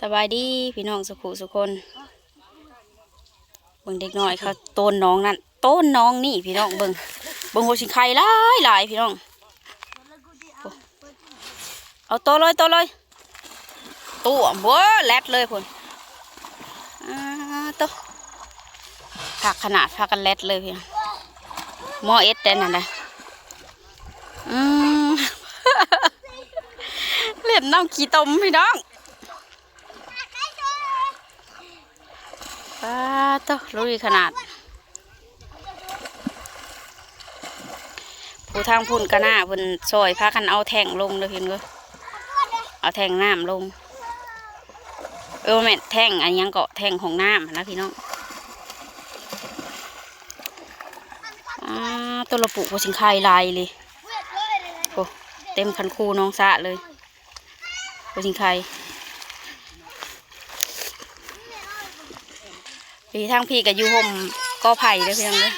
สบายดีพี่น้องสุขุสุคนเบิ่งเด็กน้อยเขาต้นน้องนั่นต้นน้องนี่พี่น้องเบิ่งเบิ่งหัวสิงไข่หลายหลายพี่น้องเอาโตเลยโตเลยตัวบัวแลดเลยพุ่นอ่าโตผักขนาดผักกันแลดเลยพี่น้องหม้อเอ็ดแต่นั่นแหละอืมเล่นน้ำขี้ตมพี่น้อง ป้าตลุยขนาด ผู้ทางพุ่นกะหน้าพิ่นซอยพากันเอาแทงลงเลยเพิ่นก็เอาแทงน้ำลง เออแม่แทงอันยังเกาะแทงของน้ำนะพี่น้องตัวระปุกว่าสิงคายลายเลยโอ้เต็มคันคูน้องสะเลยว่าสิงคาย พี่ทางพี่กับยูห่มก็ไผ่เด้อพี่น้องเด้อ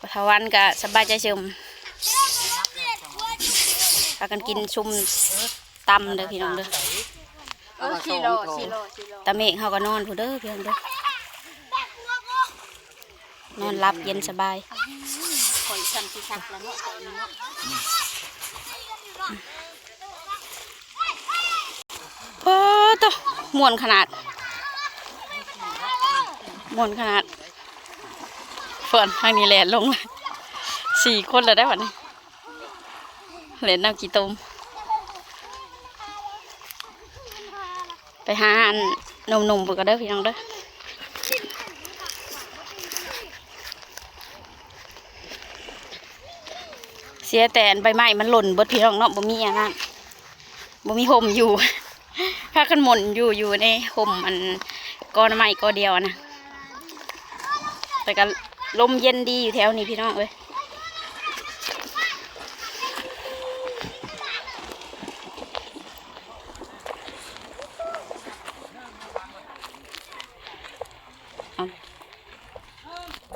ปะทวันก็สบายใจเชิมพากันกินชุมตำเด้อพี่น้องเด้อเออชิโลชิโลชิโลตาเมฆเขาก็นอนผู้เด้อพี่น้องเด้อนอนรับเย็นสบายข่อยสั่นสิชักแล้วเนาะตอนนี้เนาะโอ้ตวม่วนขนาด มวนขนาดเฟินทางนี้แหลนลงเลยสี่คนเลยได้วันนี้แหลนน้ำกี่ตุมไปหาอันหนุ่มๆไปก็เด้อพี่น้องเด้อเสียแต่อันใบไม้มันหล่นเบิดพี่น้องเนาะบ่มีอันนั้นบ่มีห่มอยู่ผ้ากันหม่นอยู่อยู่ในห่มอันก้อนไม้ก้อนเดียวนะ แต่ก็ลมเย็นดีอยู่แถวนี้พี่น้องเอ้ย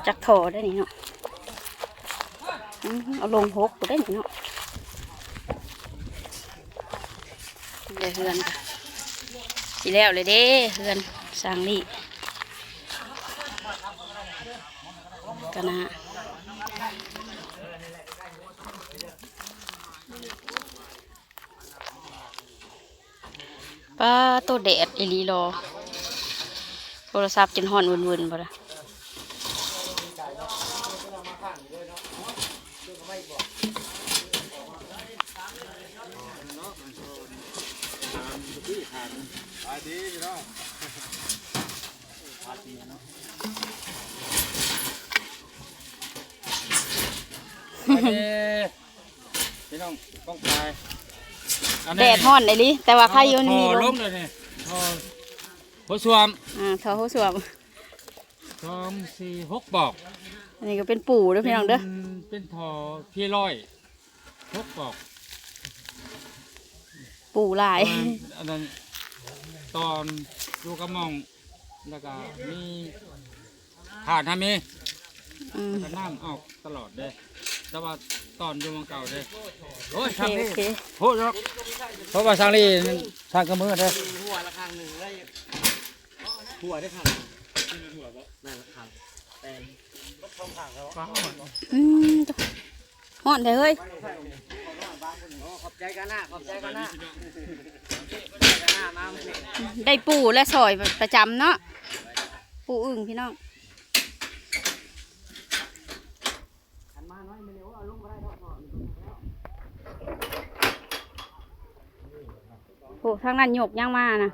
จักโถได้นี่เนาะเอาลงหกได้นี่เนาะเฮือนค่ะสิแล้วเลยเด้เฮือนสร้างนี่ กันนะป้าตัวแดดอีลีรอ โทรศัพท์จนห่อนวุ่นๆบ่ละดีพี่น้อง ต้องตายแดดห่อนอีหลีแต่ว่าใครอยู่นี่มีพอลล้มมเลยนี่พอหัวสวมอ่าเท่าหัวสวมสองสี่หกบอกอันนี้ก็เป็นปู่เด้วยพี่น้องเด้อป็เป็นทอพี่ร้อยหกบอกปู่หลายอันนั้นตอนดูกระหมองแล้วก็มีผ่านทำมีอืม ก็น้ำออกตลอดเลย แต่ว่าตอนอยู่เมืองเก่าเลยโอ้ยโอเคทางโอนี้เคโหครับเพราะว่าทางนี้ทางกระมือเลยอืมห่อนเลยเฮ้ยขอบใจกันนะขอบใจกันนะได้ปู่และซอยประจำเนาะปู่อึ่งพี่น้อง โอ้ทางนั้นหยกย่างมานะ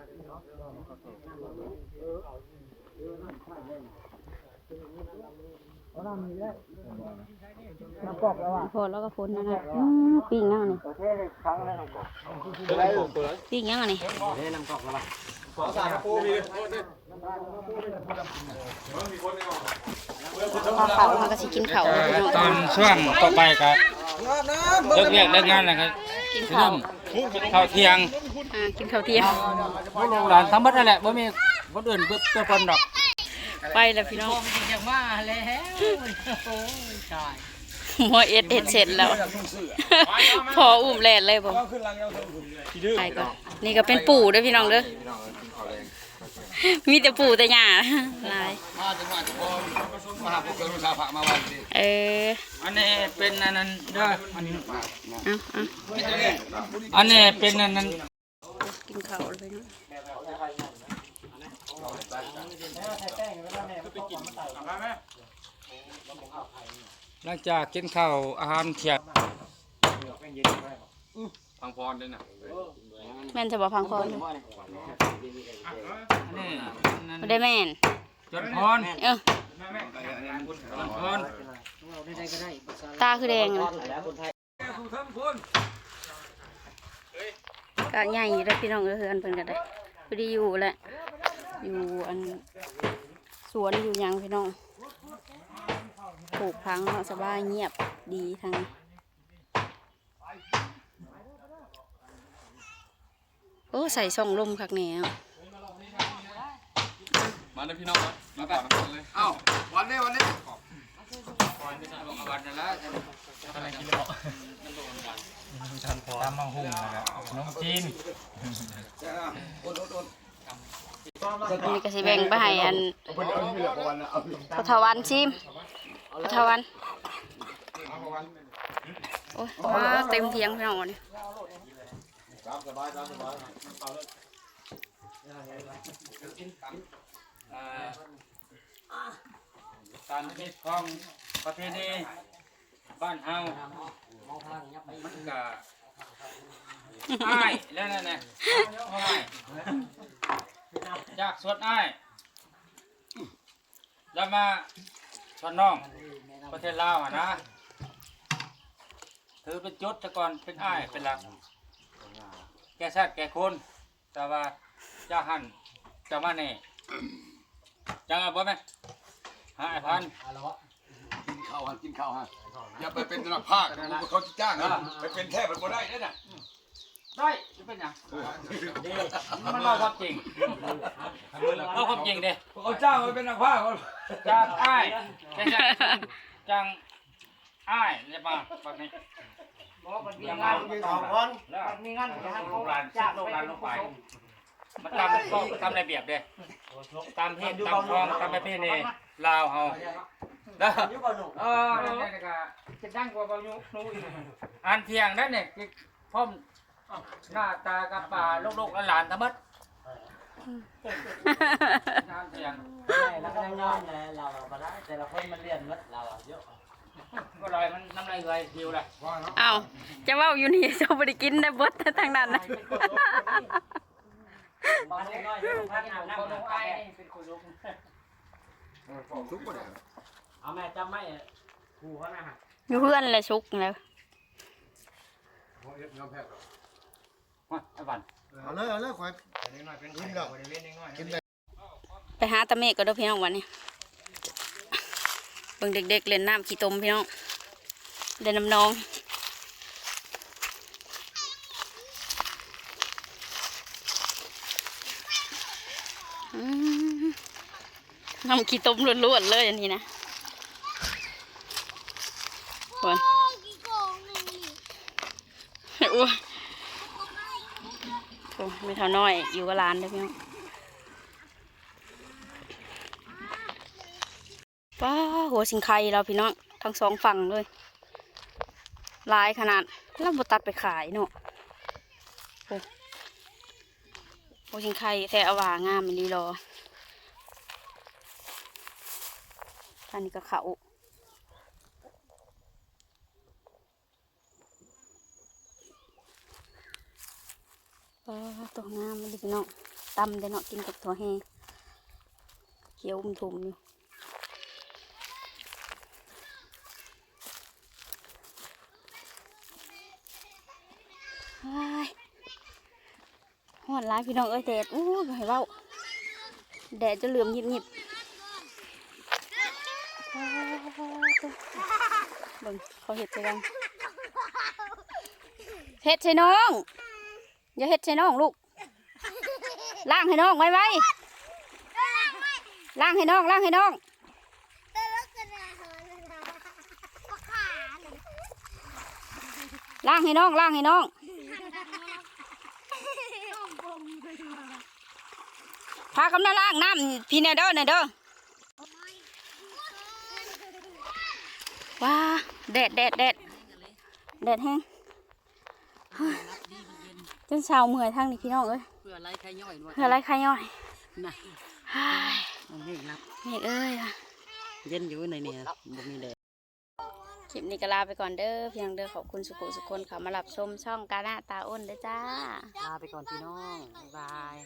พอแล้วก็พ้นนั่นแหละอืมปิ้งยังไงปิ้งยังไงนี่เขาเขาก็สิกินเขาวพี่น้องตอนช่วงต่อไปก็เลิกเรียกเลิกงานแล้วก็กินสิข้าวเริ่ม ข้าวเที่ยงอ่ากินข้าวเที่ยงลูกหลานทั้งหมดนั่นแหละบ่มีคนอื่นเพื่อเพื่อคนดอกไปแล้วพี่น้องอย่างว่าแล้วโอ้ยตายหมอเอ็ดเอ็ดเสร็จแล้ว พออุ้มแลนเลยบ่ไปก่อนนี่ก็เป็นปู่เด้อ พี่น้องเด้อ มีแต่ปู่แต่ย่าหลายมาจังหวัดพอมาหาพวกเกินชาพะมาวันนี้เอออันนี้เป็นอันนั้นเด้ออันนี้เอาเอาอันนี้เป็นอันนั้นกินข้าวเลยเนาะหลังจากกินข้าวอาหารเที่ยงพังพรด้วยนะแม่นจะบ่พังพรอันนี้อันนั้น บ่ได้แม่นจดพรเออจดพรตาคือแดงเลยกะใหญ่อยู่แล้วพี่น้องเอ้ยเฮือนเพิ่นก็ได้พอดีอยู่แหละอยู่อันสวนอยู่หยังพี่น้องปลูกพังเนาะสบายเงียบดีทางนี้ โอ้ใส่ส่องลมคักแหน่เนาะมาเลยพี่น้องมาก่อนเลยอ้าววันนี้วันนี้วันนั้นละตามมังหุ่งนะครับขนมจีนอันนี้ก็สิแบ่งไปให้อันพทวันชิมพทวันโอ้ยว้าเต็มเทียงพี่น้อง วันนี้อ่าการคิดของประเพณีบ้านเฮามันก็อ้ายแล้วนั่นน่ะอ้ายจากสวดอ้ายแล้วมาชวนน้องประเทศลาวอะนะถือเป็นจุดแต่ก่อนเป็นอ้ายเป็นหลัก แก่ชาติแก่คน แต่ว่าเจ้าหันเจ้ามาเน่จังเอาบ่แม่หาไอ้พันกินข้าวฮะกินข้าวฮะอย่าไปเป็นนักภาคเขาจะจ้างไปเป็นแทบมันบ่ได้เด้น่ะได้จะเป็นหยังมันเล่าความจริงเล่าความจริงเด้เขาจ้างไปเป็นนักภาคจากอ้ายแก่ชาติจังอ้ายจะมาปักนี้ ยังไงสองคนแล้วมีงานจะให้ลูกหลานจ้างลูกหลานลงไปมันตามก็ตามระเบียบเด้ตามเพศตามคลองตามประเพณีลาวเฮาเด้อเออก็จะดังกว่าเบายุนูอีกอันเที่ยงนั่นเนี่ยพ่อมหน้าตากับป่าลูกๆหลานทั้งหมดงานเทียงแล้วก็ย่อยเลยเราเราไปได้แต่ละคนมันเรียนมัดเราเยอะ ก็ลอยมันน้ำลายเลยหิวเลยเอาจะเว่าอยู่นี่เจ้าบ่ได้กินได้เบิดทางนั้นนะบางน้อยๆพักน้ำน้ำคนลน้ำงไปไอ้เป็นคนลุกทุกคนเลยเอาแม่จำไม่ครูเขานะฮะอยู่เพื่อนเลยชุกแล้วไอ้บันเอาเลยเอาเลยคอยไปหาตะเมฆก็เด้อพี่น้องวันนี้ เบิ่งเด็กๆเล่นน้ำขี้ตมพี่น้องเล่นน้ำนองน้ำขี้ตมล้วนๆเลยอันนี้นะคนอ้วนโอ้ไม่เท่าน้อยอยู่กับลานเด้พี่น้อง ว้า หัวสิงไข่เราพี่น้องทั้งสองฝั่งเลยลายขนาดแล้วบตัดไปขายเนาะโอ้หัวสิงไข่แท้เอว่างามมันดีรอท่านนี้ก็เขาตัวงามมันดีพี่น้องตำเด้อเนาะกินกับถั่วแห้งเขียวอุ้มทุ่มอยู่ ว้าย หอดร้ายพี่น้องเอ้ยแดดอู้ยบ่ให้เว้าแดดจะเหลื่อมหยิบหยิบเบิ่งเขาเห็ดใส่กันเห็ดใส่น้อง อย่าเห็ดใส่น้องลูกล้างให้น้องไว้ไว้ล้างให้น้องล้างให้น้องล่างให้น้องล่างให้น้อง พากำลังล่างน้ำพี่เนเด้อเนเด้อว้าแดดแดดแดดแดดแห้งเฮ้ยจนเช้าเมื่อยทางนี้พี่น้องเอ้ยเพื่ออะไรใครย่อยบ่เพื่ออะไรใครย่อยน่ะเฮ้ยมันเฮงรับเมฆเอ้ยเย็นอยู่ในนี่นะบ่มีแดดคลิปนี้ก็ลาไปก่อนเด้อเพียงเด้อขอบคุณสุขุสุคนเขามารับชมช่องกาหน้าตาอ้นเด้อจ้าลาไปก่อนพี่น้องบ๊ายบาย